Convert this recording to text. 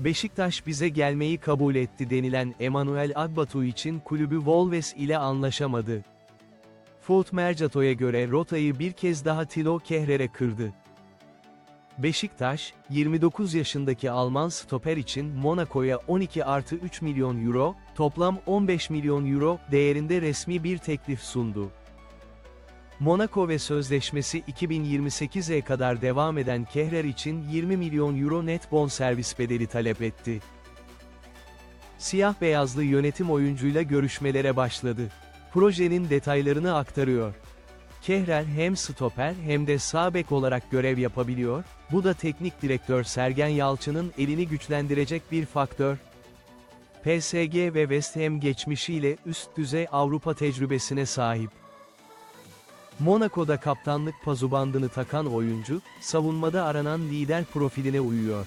Beşiktaş bize gelmeyi kabul etti denilen Emanuel Agbatu için kulübü Wolves ile anlaşamadı. Foot Mercato'ya göre rotayı bir kez daha Tilo Kehrer'e kırdı. Beşiktaş, 29 yaşındaki Alman stoper için Monaco'ya 12 artı 3 milyon euro, toplam 15 milyon euro değerinde resmi bir teklif sundu. Monaco ve sözleşmesi 2028'e kadar devam eden Kehrer için 20 milyon euro net bonservis bedeli talep etti. Siyah beyazlı yönetim oyuncuyla görüşmelere başladı. Projenin detaylarını aktarıyor. Kehrer hem stoper hem de sağ bek olarak görev yapabiliyor, bu da teknik direktör Sergen Yalçın'ın elini güçlendirecek bir faktör. PSG ve West Ham geçmişiyle üst düzey Avrupa tecrübesine sahip. Monaco'da kaptanlık pazubandını takan oyuncu, savunmada aranan lider profiline uyuyor.